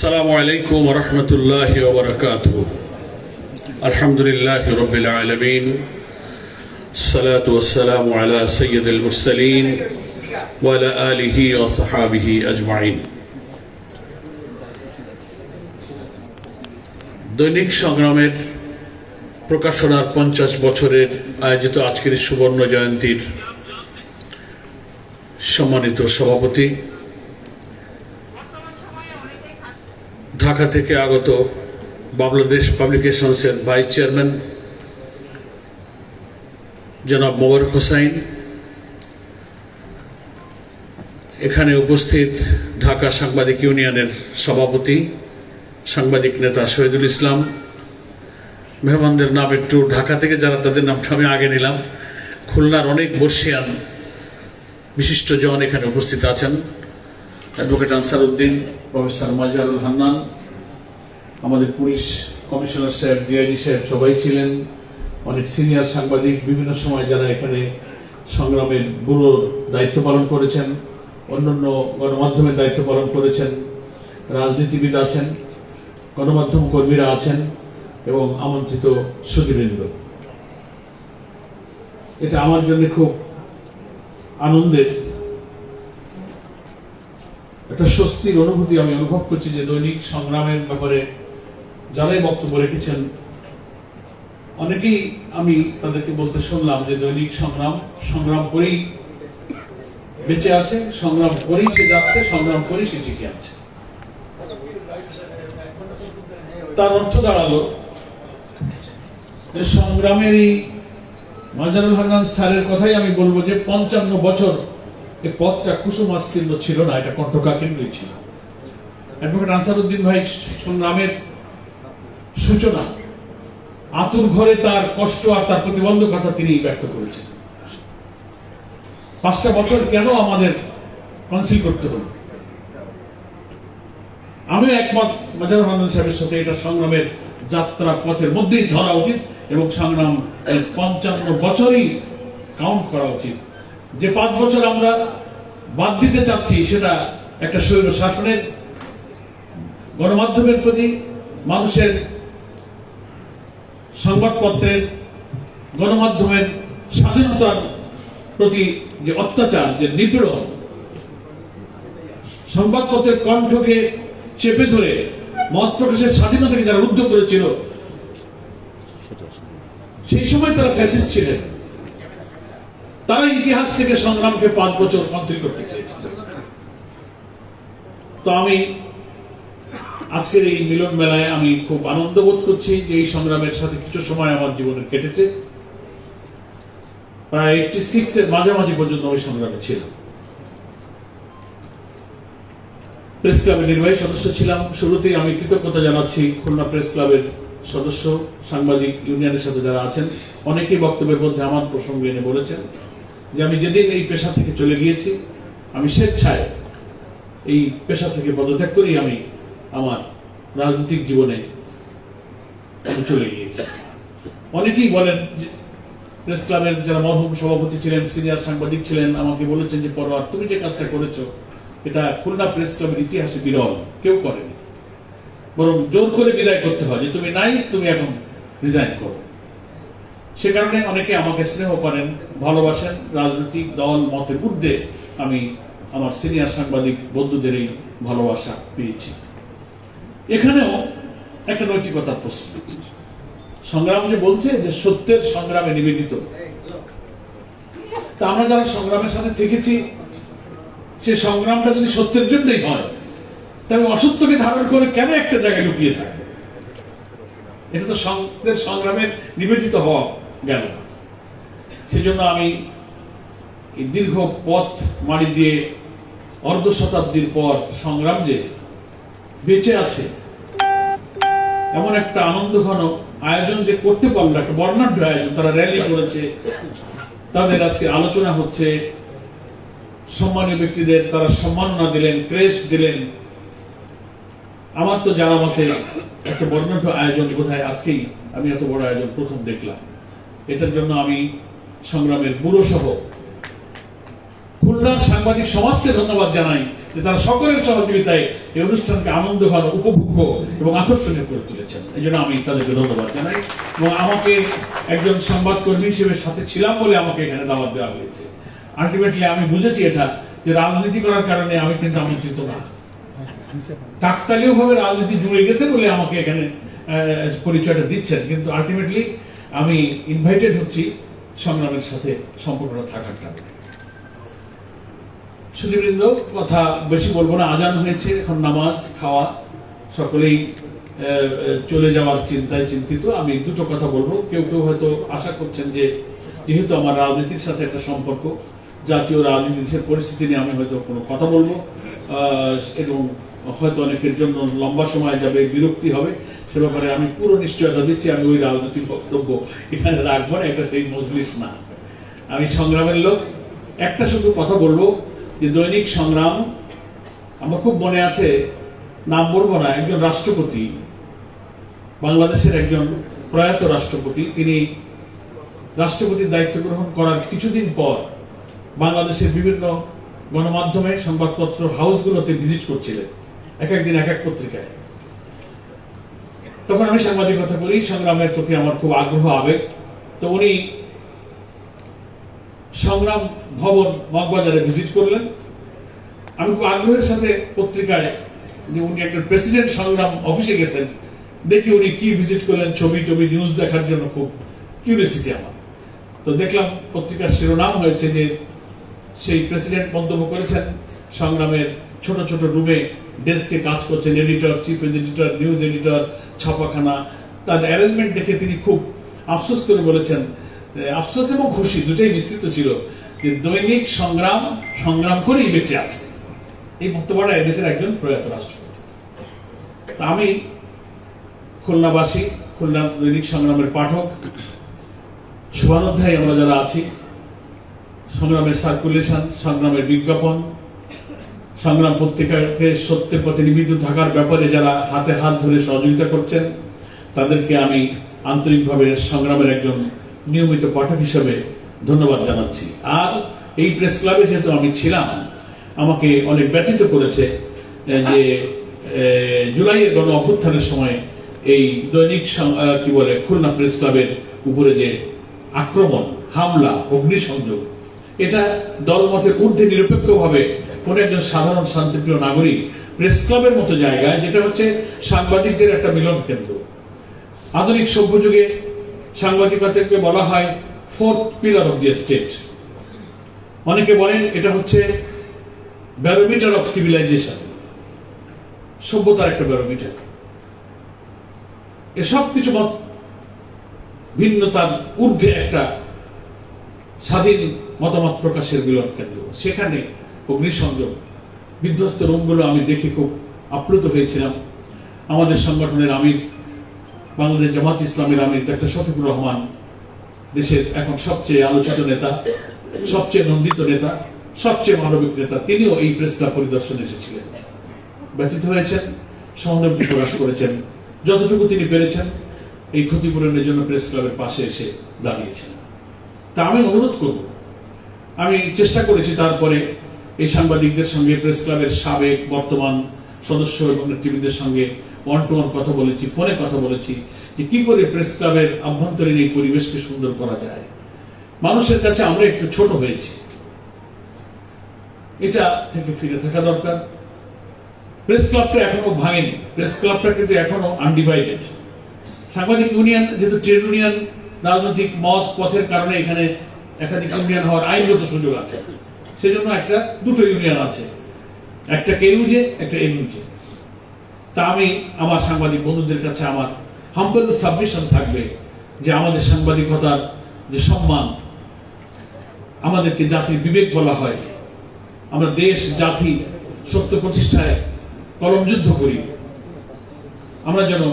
السلام عليكم ورحمة الله وبركاته الحمد لله رب العالمين الصلاة والسلام على سيد المرسلين وعلى آله وصحابه أجمعين দৈনিক সংগ্রামের প্রকাশনার পঞ্চাশ বছরের আয়োজিত আজকের এই সুবর্ণ জয়ন্তীর সম্মানিত সভাপতি ঢাকা থেকে আগত বাংলাদেশ পাবলিকেশনসের ভাইস চেয়ারম্যান জনাব মোবারক হোসাইন। এখানে উপস্থিত ঢাকা সাংবাদিক ইউনিয়নের সভাপতি, সাংবাদিক নেতা শহীদুল ইসলাম। মেহমানদের নাম একটু ঢাকা থেকে যারা তাদের নামটা আমি আগে নিলাম। খুলনার অনেক বর্ষিয়ান বিশিষ্ট জন এখানে উপস্থিত আছেন। অ্যাডভোকেট আনসার উদ্দিন প্রফেসর মাজারুল হান্নান, আমাদের পুলিশ কমিশনার সাহেব, ডিআইজি সাহেব সবাই ছিলেন, অনেক সিনিয়র সাংবাদিক বিভিন্ন সময় যারা এখানে সংগ্রামের ব্যুরোর দায়িত্ব পালন করেছেন, অন্যান্য গণমাধ্যমের দায়িত্ব পালন করেছেন, রাজনীতিবিদ আছেন, গণমাধ্যম কর্মীরা আছেন এবং আমন্ত্রিত সুদীবৃন্দ এটা আমার জন্য খুব আনন্দের একটা স্বস্তির অনুভূতি আমি অনুভব করছি যে দৈনিক সংগ্রামের ব্যাপারে যারাই বক্তব্য রেখেছেন, অনেকেই আমি তাদেরকে বলতে শুনলাম যে দৈনিক সংগ্রাম সংগ্রাম করেই বেঁচে আছে, সংগ্রাম করেই সে যাচ্ছে, সংগ্রাম করেই সে টিকে আছে। তার অর্থ দাঁড়াল যে সংগ্রামের এই মাজারুল হান্নান স্যারের কথাই আমি বলব যে পঞ্চান্ন বছর এই পথটা কুসুমাস্তীর্ণ ছিল না, এটা কণ্ঠকাকেন্দ্রই ছিল। অ্যাডভোকেট আনসারুদ্দিন ভাই সংগ্রামের সূচনা, আতুর ঘরে তার কষ্ট আর তার প্রতিবন্ধকতা তিনি ব্যক্ত করেছেন। পাঁচটা বছর কেন আমাদের কনসিল করতে হলো? আমি একমত মাজারুল হান্নান সাহেবের সাথে, এটা সংগ্রামের যাত্রা পথের মধ্যেই ধরা উচিত এবং সংগ্রাম পঞ্চান্ন বছরই কাউন্ট করা উচিত। যে পাঁচ বছর আমরা বাদ দিতে চাচ্ছি, সেটা একটা স্বৈর শাসনের গণমাধ্যমের প্রতি, মানুষের সংবাদপত্রের, গণমাধ্যমের স্বাধীনতার প্রতি যে অত্যাচার, যে নিপীড়ন, সংবাদপত্রের কণ্ঠকে চেপে ধরে, মত প্রকাশের স্বাধীনতাকে যারা রুদ্ধ করেছিল, সেই সময় তারা ফ্যাসিস্ট ছিলেন। তারা ইতিহাস থেকে সংগ্রামকে পাঁচ বছর কনসিল করতে চেয়েছিল তো আমি আজকের এই মিলন মেলায় আমি খুব আনন্দ বোধ করছি যে এই সংগ্রামের সাথে কিছু সময় আমার জীবনে কেটেছে। প্রায় এইটটি সিক্স এর মাঝামাঝি পর্যন্ত ওই সংগ্রামে ছিলাম। প্রেস ক্লাবের নির্বাহী সদস্য ছিলাম। শুরুতেই আমি কৃতজ্ঞতা জানাচ্ছি খুলনা প্রেস ক্লাবের সদস্য, সাংবাদিক, ইউনিয়নের সাথে যারা আছেন। অনেকেই বক্তব্যের মধ্যে আমার প্রসঙ্গ এনে বলেছেন। যে আমি যেদিন এই পেশা থেকে চলে গিয়েছি, আমি স্বেচ্ছায় এই পেশা থেকে পদত্যাগ করেই আমি আমার রাজনৈতিক জীবনে চলে গিয়েছি। অনেকেই বলেন প্রেস ক্লাবের যারা মরহুম সভাপতি ছিলেন, সিনিয়র সাংবাদিক ছিলেন, আমাকে বলেছেন যে, পরোয়ার, তুমি যে কাজটা করেছ, এটা খুলনা প্রেস ক্লাবের ইতিহাসে বিরল, কেউ করেনি। বরং জোর করে বিদায় করতে হয় যে, তুমি নাই, তুমি এখন রিজাইন করো। সে কারণে অনেকে আমাকে স্নেহ করেন, ভালোবাসেন। রাজনৈতিক দল মতের ঊর্ধ্বে আমি আমার সিনিয়র সাংবাদিক বন্ধুদের এই ভালোবাসা পেয়েছি। এখানেও একটা নৈতিকতার প্রশ্ন। সংগ্রাম যে বলছে যে সত্যের সংগ্রামে নিবেদিত। তা আমরা যারা সংগ্রামের সাথে থেকেছি, সে সংগ্রামটা যদি সত্যের জন্যই হয় তবে অসত্যকে ধারণ করে কেন একটা জায়গায় লুকিয়ে থাকে? এটা তো সত্যের সংগ্রামের নিবেদিত হওয়া গেল। সেজন্য আমি দীর্ঘ পথ মারি দিয়ে অর্ধ শতাব্দীর পর সংগ্রাম যে বেঁচে আছে, এমন একটা আনন্দ ঘন আয়োজন যে করতে পারল একটা বর্ণাঢ্য আয়োজন। তারা র্যালি করেছে, তাদের আজকে আলোচনা হচ্ছে। সম্মানীয় ব্যক্তিদের তারা সম্মাননা দিলেন ক্রেস দিলেন। আমার তো জানা মতে একটা বর্ণাঢ্য আয়োজন কোথায় আজকেই, আমি এত বড় আয়োজন প্রথম দেখলাম। এটার জন্য আমি সংগ্রামের ব্যুরো সহ খুলনার সাংবাদিক সমাজকে ধন্যবাদ জানাই যে তারা সকলের সহযোগিতায় এই অনুষ্ঠানকে আনন্দ, ভালো, উপভোগ্য এবং আকর্ষণীয় করে তুলেছেন। এই জন্য আমি তাদেরকে ধন্যবাদ জানাই এবং আমাকে একজন সংবাদকর্মী হিসেবে সাথে ছিলাম বলে আমাকে এখানে দাওয়াত দেওয়া হয়েছে। আলটিমেটলি আমি বুঝেছি এটা যে রাজনীতি করার কারণে আমি কিন্তু আমন্ত্রিত না। কাকতালীয় ভাবে রাজনীতি জুড়ে গেছে বলে আমাকে এখানে পরিচয়টা দিচ্ছেন, কিন্তু আলটিমেটলি আমি ইনভাইটেড হচ্ছি সংগ্রামের সাথে সম্পর্কটা থাকার কারণে। সুদীবৃন্দ কথা বেশি বলব না, আজান হয়েছে, এখন নামাজ, খাওয়া, সকলেই চলে যাওয়ার চিন্তায় চিন্তিত। আমি দুটো কথা বলব। কেউ কেউ হয়তো আশা করছেন যে, যেহেতু আমার রাজনীতির সাথে একটা সম্পর্ক, জাতীয় রাজনীতির পরিস্থিতি নিয়ে আমি হয়তো কোনো কথা বলব। এবং হয়তো অনেকের জন্য লম্বা সময় যাবে, বিরক্তি হবে। সে ব্যাপারে আমি পুরো নিশ্চয়তা দিচ্ছি, আমি ওই রাজনৈতিক বক্তব্য। এখানে রাখব না এটা সেই মজলিস না। আমি সংগ্রামের লোক, একটা শুধু কথা বলব যে দৈনিক সংগ্রাম, আমার খুব মনে আছে, নাম বলব না, একজন রাষ্ট্রপতি, বাংলাদেশের একজন প্রয়াত রাষ্ট্রপতি, তিনি রাষ্ট্রপতির দায়িত্ব গ্রহণ করার কিছুদিন পর বাংলাদেশের বিভিন্ন গণমাধ্যমে সংবাদপত্র হাউসগুলোতে ভিজিট করছিলেন, এক একদিন এক এক পত্রিকায়। তখন আমি সাংবাদিকতা করি সংগ্রামের প্রতি আমার খুব আগ্রহ, আবেগ। তো উনি সংগ্রাম ভবন মগবাজারে ভিজিট করলেন। আমি খুব আগ্রহের সাথে পত্রিকায় যে উনি একজন প্রেসিডেন্ট সংগ্রাম অফিসে গেছেন, দেখি উনি কি ভিজিট করলেন, ছবি টবি নিউজ দেখার জন্য খুব কিউরিয়াসিটি আমার। তো দেখলাম পত্রিকার শিরোনাম হয়েছে যে সেই প্রেসিডেন্ট মন্তব্য করেছেন, সংগ্রামের ছোট ছোট রুমে ডেস্কে কাজ করছেন editor chief editor news editor ছাপাখানা। তার অ্যারেঞ্জমেন্ট দেখে তিনি খুব আফসোস করে বলেছেন। আফসোস এবং খুশি দুটাই মিশ্রিত ছিল যে দৈনিক সংগ্রাম সংগ্রাম করেই বেঁচে আছে। এই বক্তব্যটা এদেশের একজন প্রয়াত রাষ্ট্রপতি। আমি খুলনাবাসী খুলনা দৈনিক সংগ্রামের পাঠক শুভানোধ্যায় আমরা যারা আছি, সংগ্রামের সার্কুলেশন সংগ্রামের বিজ্ঞাপন সংগ্রাম পত্রিকাকে সত্যের পথে থাকার ব্যাপারে যারা হাতে হাত ধরে সহযোগিতা করছেন, তাদেরকে আমি আন্তরিকভাবে সংগ্রামের একজন নিয়মিত পাঠক হিসেবে ধন্যবাদ জানাচ্ছি। আর এই প্রেস ক্লাবে যেহেতু আমি ছিলাম, আমাকে অনেক ব্যথিত করেছে যে জুলাইয়ের গণ অভ্যুত্থানের সময় এই দৈনিক কি বলে, খুলনা প্রেস ক্লাবের উপরে যে আক্রমণ, হামলা, অগ্নিসংযোগ, এটা দলমতের ঊর্ধ্বে নিরপেক্ষভাবে কোন একজন সাধারণ শান্তিপ্রিয় নাগরিক প্রেস ক্লাবের মতো জায়গায়, যেটা হচ্ছে সাংবাদিকদের একটা মিলন কেন্দ্র। আধুনিক সভ্য যুগে সাংবাদিকতাকে বলা হয় fourth pillar of the state. অনেকে বলেন এটা হচ্ছে ব্যারোমিটার অফ সিভিলাইজেশন। সভ্যতার একটা ব্যারোমিটার। এসব কিছু মত ভিন্নতার ঊর্ধ্বে একটা স্বাধীন মতামত প্রকাশের মিলন কেন্দ্র। সেখানে অগ্নিসংযোগ। বিধ্বস্ত রুমগুলো আমি দেখে খুব আপ্লুত হয়েছিলাম। আমাদের সংগঠনের আমির, বাংলাদেশ জামাত ইসলামের আমির ডাক্তার শফিকুর রহমান, দেশের এখন সবচেয়ে আলোচিত নেতা, সবচেয়ে নন্দিত নেতা, সবচেয়ে মানবিক নেতা, তিনিও এই প্রেস ক্লাব পরিদর্শনে এসেছিলেন। ব্যথিত হয়েছেন, সহানুভূতি প্রকাশ করেছেন। যতটুকু তিনি পেরেছেন, এই ক্ষতিপূরণের জন্য প্রেস ক্লাবের পাশে এসে দাঁড়িয়েছেন। তা আমি অনুরোধ করব। আমি চেষ্টা করেছি তারপরে এই সাংবাদিকদের সঙ্গে প্রেস ক্লাবের সাবেক বর্তমান সদস্য এবং নেতৃবৃন্দের সঙ্গে ওয়ান টু ওয়ান কথা বলেছি ফোনে কথা বলেছি যে কি করে প্রেস ক্লাবের আভ্যন্তরীণ এই পরিবেশকে সুন্দর করা যায়। মানুষের কাছে আমরা একটু ছোট হয়েছি। এটা থেকে ফিরে থাকা দরকার। প্রেস ক্লাবটা এখনও ভাঙেনি। প্রেস ক্লাবটা কিন্তু এখনও আনডিভাইডেড সাংবাদিক ইউনিয়ন, যেহেতু ট্রেড ইউনিয়ন রাজনৈতিক মত, পথের কারণে এখানে একাধিক ইউনিয়ন হওয়ার আইনগত সুযোগ আছে। সেজন্য একটা দুটো ইউনিয়ন আছে। একটা কেইউজে একটা এমইউজে তা আমি আমার সাংবাদিক বন্ধুদের কাছে আমার হাম্পল সাবমিশন থাকবে যে আমাদের সাংবাদিকতার যে সম্মান, আমাদেরকে জাতির বিবেক বলা হয়। আমরা দেশ, জাতি সত্য প্রতিষ্ঠায় কলম যুদ্ধ করি। আমরা যেন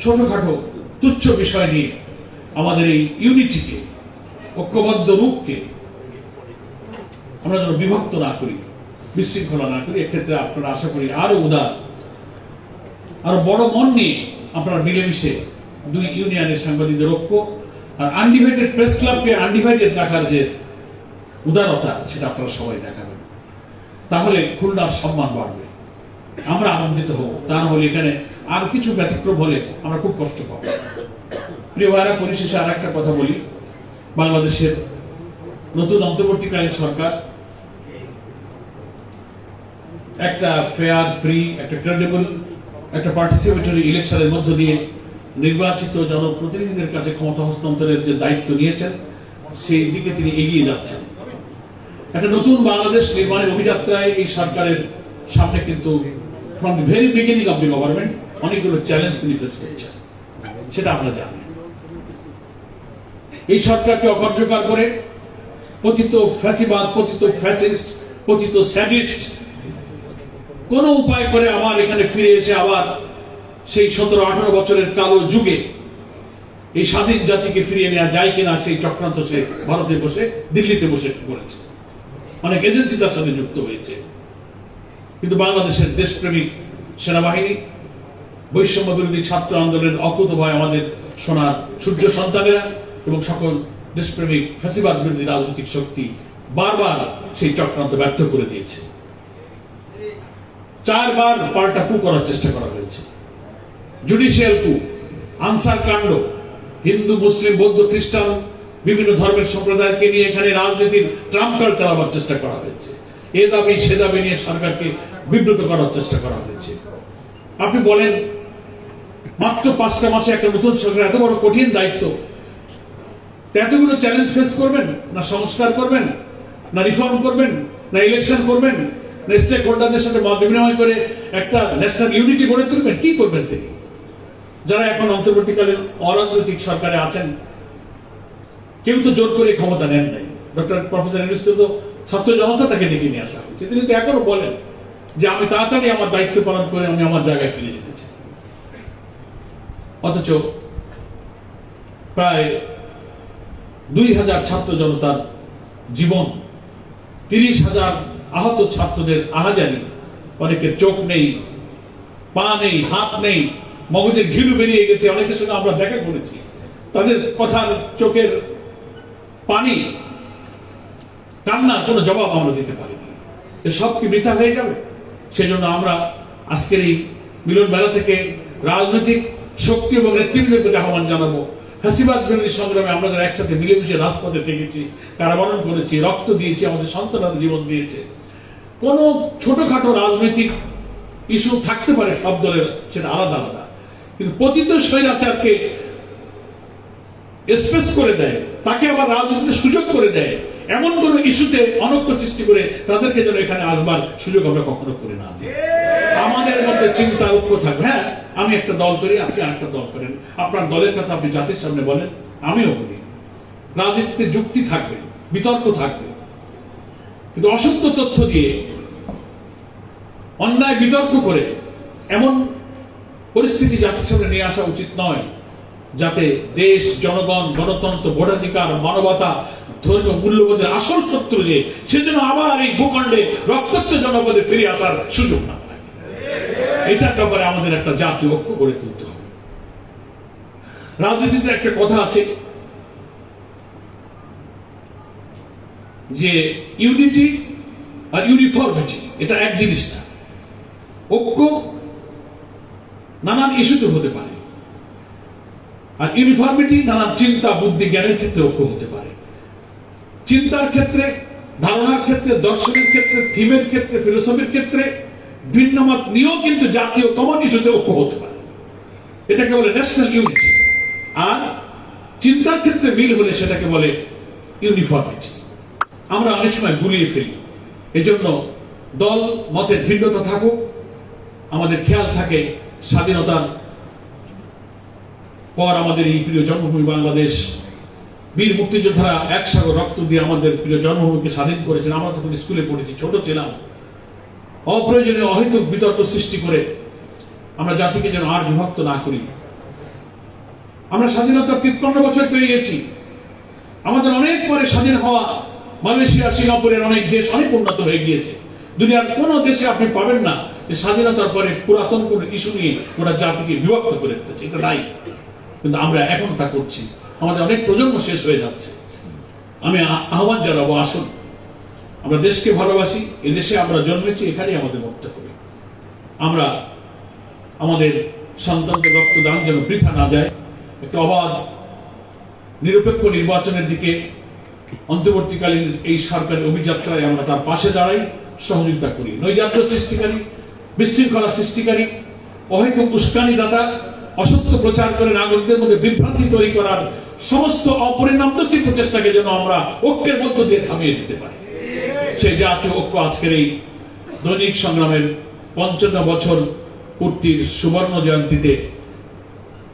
ছোটখাটো তুচ্ছ বিষয় নিয়ে আমাদের এই ইউনিটিকে ঐক্যবদ্ধ রূপকে আমরা যেন বিভক্ত না করি, বিশৃঙ্খলা না করি, এক্ষেত্রে আপনারা আশা করি আরও উদার, আরও বড় মন নিয়ে আপনারা মিলেমিশে দুই ইউনিয়নের সাংবাদিকদের ঐক্য আর আনডিভাইডেড প্রেস ক্লাবকে আনডিভাইডেড রাখার যে উদারতা, সেটা আপনারা সবাই দেখাবেন। তাহলে খুলনার সম্মান বাড়বে। আমরা আনন্দিত হব। তা না হলে এখানে আর কিছু ব্যতিক্রম হলে আমরা খুব কষ্ট পাব। প্রিয় ভাইরা, পরিশেষে আর একটা কথা বলি। বাংলাদেশের নতুন অন্তর্বর্তীকালীন সরকার একটা ফেয়ার ফ্রি একটা ক্রেডিবল একটা পার্টিসিপেটরি ইলেকশনের মধ্য দিয়ে নির্বাচিত জনপ্রতিনিধিদের কাছে ক্ষমতা হস্তান্তরের যে দায়িত্ব নিয়েছেন, সেই দিকে তিনি এগিয়ে যাচ্ছেন। একটা নতুন বাংলাদেশ নির্মাণের অভিযাত্রায় এই সরকারের সামনে কিন্তু from the very beginning of the government অনেকগুলো চ্যালেঞ্জ তিনি ফেস করছেন। সেটা আমরা জানি এই সরকারকে অকার্যকর করে, পতিত ফ্যাসিবাদ, পতিত ফ্যাসিস্ট পতিত স্যাডিস্ট কোন উপায় করে আবার এখানে ফিরে এসে আবার সেই সতেরো, আঠারো বছরের কালো যুগে এই স্বাধীন জাতিকে ফিরিয়ে নেওয়া যায় কিনা সেই চক্রান্ত সে ভারতে বসে, দিল্লিতে বসে করেছে। অনেক এজেন্সি তার সাথে যুক্ত হয়েছে। কিন্তু বাংলাদেশের দেশপ্রেমিক সেনাবাহিনী, বৈষম্য বিরোধী ছাত্র আন্দোলনের অকুত ভয় আমাদের সোনার সূর্য সন্তানেরা এবং সকল দেশপ্রেমিক ফ্যাসিবাদ বিরোধী রাজনৈতিক শক্তি বারবার সেই চক্রান্ত ব্যর্থ করে দিয়েছে। চারবার পাল্টা কু করার চেষ্টা করা হয়েছে। জুডিশিয়াল কু আনসার কাণ্ড, হিন্দু, মুসলিম, বৌদ্ধ, খ্রিস্টান, বিভিন্ন ধর্মের সম্প্রদায়কে নিয়ে এখানে রাজনীতির ট্রাম্প কার্ড চালাবার চেষ্টা করা হয়েছে। এ দাবি, সে দাবি নিয়ে সরকারকে বিব্রত করার চেষ্টা করা হয়েছে। আপনি বলেন, মাত্র পাঁচটা মাসে একটা নতুন সরকার, এত বড় কঠিন দায়িত্ব। এতগুলো চ্যালেঞ্জ ফেস করবেন? না সংস্কার করবেন? না রিফর্ম করবেন? না ইলেকশন করবেন? না স্টেক হোল্ডারদের সাথে মত বিনিময় করে একটা ন্যাশনাল ইউনিটি গড়ে তুলবেন। কি করবেন তিনি? যারা এখন অন্তর্বর্তীকালীন অরাজনৈতিক সরকারে আছেন, কেউ তো জোর করে ক্ষমতা নেন নাই। ডক্টর প্রফেসর ইউনুসকে তো ছাত্র জনতা তাকে ডেকে নিয়ে আসা হয়েছে। তিনি তো এখনও বলেন যে আমি তাড়াতাড়ি আমার দায়িত্ব পালন করে আমি আমার জায়গায় ফিরে যেতে চাই। অথচ প্রায় দুই হাজার ছাত্র জনতার জীবন তিরিশ হাজার আহত ছাত্রদের আহাজারি। অনেকের চোখ নেই, পা নেই, হাত নেই, মগজের ঘিলু বেরিয়ে গেছে, অনেকের সঙ্গে আমরা দেখা করেছি। তাদের কথার চোখের পানি, কান্নার কোনো জবাব আমরা দিতে পারিনি। সব কি বৃথা হয়ে যাবে? সেজন্য আমরা আজকের এই মিলন মেলা থেকে রাজনৈতিক শক্তি এবং নেতৃত্বের প্রতি আহ্বান জানাব। হাসিবাদ বিরোধী সংগ্রামে আমরা একসাথে মিলেমিশে রাজপথে থেকেছি, কারাবরণ করেছি, রক্ত দিয়েছি, আমাদের সন্তানরা জীবন দিয়েছে। কোন ছোটখাটো রাজনৈতিক ইস্যু থাকতে পারে, সব দলের সেটা আলাদা আলাদা। কিন্তু পতিত স্বৈরাচারকে স্পেস করে দেয়, তাকে আবার রাজনীতিতে সুযোগ করে দেয়, এমন কোন ইস্যুতে অনৈক্য সৃষ্টি করে তাদেরকে যেন এখানে আসবার সুযোগ আমরা কখনো করে না আমাদের মধ্যে চিন্তা, ঐক্য থাকবে। হ্যাঁ আমি একটা দল করি, আপনি আরেকটা দল করেন। আপনার দলের কথা আপনি জাতির সামনে বলেন, আমিও বলি। রাজনীতিতে যুক্তি থাকবে, বিতর্ক থাকবে। কিন্তু অসত্য তথ্য দিয়ে অন্যায় বিতর্ক করে এমন পরিস্থিতি জাতির সামনে নিয়ে আসা উচিত নয়, যাতে দেশ, জনগণ, গণতন্ত্র, ভোটাধিকার, মানবতা, ধর্মীয় মূল্যবোধের আসল শত্রু যে, সেজন্য আবার এই ভূখণ্ডে রক্তাক্ত জনপদে ফিরে আসার সুযোগ না এটার ব্যাপারে আমাদের একটা জাতীয় ঐক্য গড়ে তুলতে হবে। রাজনীতিতে একটা কথা আছে যে ইউনিটি আর ইউনিফর্মিটি এটা এক জিনিস না। ঐক্য নানান ইস্যুতে হতে পারে। আর ইউনিফর্মিটি নানান চিন্তা, বুদ্ধি, জ্ঞানের ক্ষেত্রে ঐক্য হতে পারে। চিন্তার ক্ষেত্রে, ধারণার ক্ষেত্রে, দর্শনের ক্ষেত্রে, থিমের ক্ষেত্রে ফিলোসফির ক্ষেত্রে ভিন্ন মত নিয়েও কিন্তু জাতীয় কমন ইস্যুতে ঐক্য হতে পারে। এটাকে বলে ন্যাশনাল ইউনিটি আর চিন্তার ক্ষেত্রে মিল হলে সেটাকে বলে ইউনিফর্মিটি আমরা অনেক সময় গুলিয়ে ফেলি। এজন্য দল মতের ভিন্নতা থাকুক, আমাদের খেয়াল থাকে স্বাধীনতার পর আমাদের এই প্রিয় জন্মভূমি বাংলাদেশ। বীর মুক্তিযোদ্ধারা একসাগর রক্ত দিয়ে আমাদের প্রিয় জন্মভূমিকে স্বাধীন করেছেন। আমরা তখন স্কুলে পড়েছি, ছোট ছিলাম। অপ্রয়োজনীয় অহেতুক বিতর্ক সৃষ্টি করে আমরা জাতিকে যেন আর বিভক্ত না করি। আমরা স্বাধীনতার তিপ্পান্ন বছর পেরিয়েছি আমাদের অনেক পরে স্বাধীন হওয়া মালয়েশিয়া, সিঙ্গাপুরের অনেক দেশ অনেক উন্নত হয়ে গিয়েছে। দুনিয়ার কোন দেশে আপনি পাবেন না স্বাধীনতার পরে পুরাতন কোন ইস্যু নিয়ে ওরা জাতিকে বিভক্ত করে ফেলেছে এটা নাই। কিন্তু আমরা এখন তা করছি। আমাদের অনেক প্রজন্ম শেষ হয়ে যাচ্ছে। আমি আহ্বান জানাব, আসুন। আমরা দেশকে ভালোবাসি, এদেশে আমরা জন্মেছি, এখানেই আমাদের হবে। আমরা আমাদের সন্তানকে রক্তদান যেন বৃথা না যায়। একটা অবাধ, নিরপেক্ষ নির্বাচনের দিকে অন্তর্বর্তীকালীন এই সরকারের অভিযাত্রায় আমরা তার পাশে দাঁড়াই, সহযোগিতা করি। নৈরাজ্য সৃষ্টিকারী, বিশৃঙ্খলা সৃষ্টিকারী, অহেতুক উস্কানি দাতা অসত্য প্রচার করে নাগরিকদের মধ্যে বিভ্রান্তি তৈরি করার সমস্ত অপরিণামদর্শী প্রচেষ্টাকে যেন আমরা ঐক্যের মধ্য দিয়ে থামিয়ে দিতে পারি। সেই জাতীয় ঐক্য আজকের এই দৈনিক সংগ্রামের পঞ্চম বছর পূর্তির সুবর্ণ জয়ন্তীতে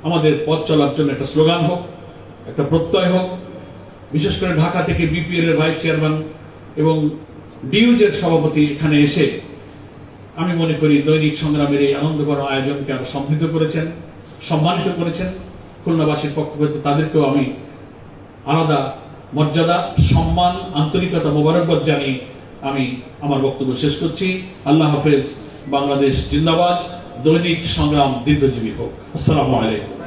আমাদের পথ চলার জন্য একটা স্লোগান হোক, একটা প্রত্যয় হোক বিশেষ করে ঢাকা থেকে বিপিএল এর ভাইস চেয়ারম্যান এবং ডিউজের সভাপতি এখানে এসে আমি মনে করি দৈনিক সংগ্রামের এই আনন্দকর আয়োজনকে আরও সমৃদ্ধ করেছেন, সম্মানিত করেছেন। খুলনাবাসীর পক্ষ হতে তাদেরকেও আমি আলাদা মর্যাদা, সম্মান, আন্তরিকতা, মোবারকবাদ জানিয়ে আমি আমার বক্তব্য শেষ করছি। আল্লাহ হাফেজ, বাংলাদেশ জিন্দাবাদ। দৈনিক সংগ্রাম দীর্ঘজীবী হোক। আসসালামু আলাইকুম।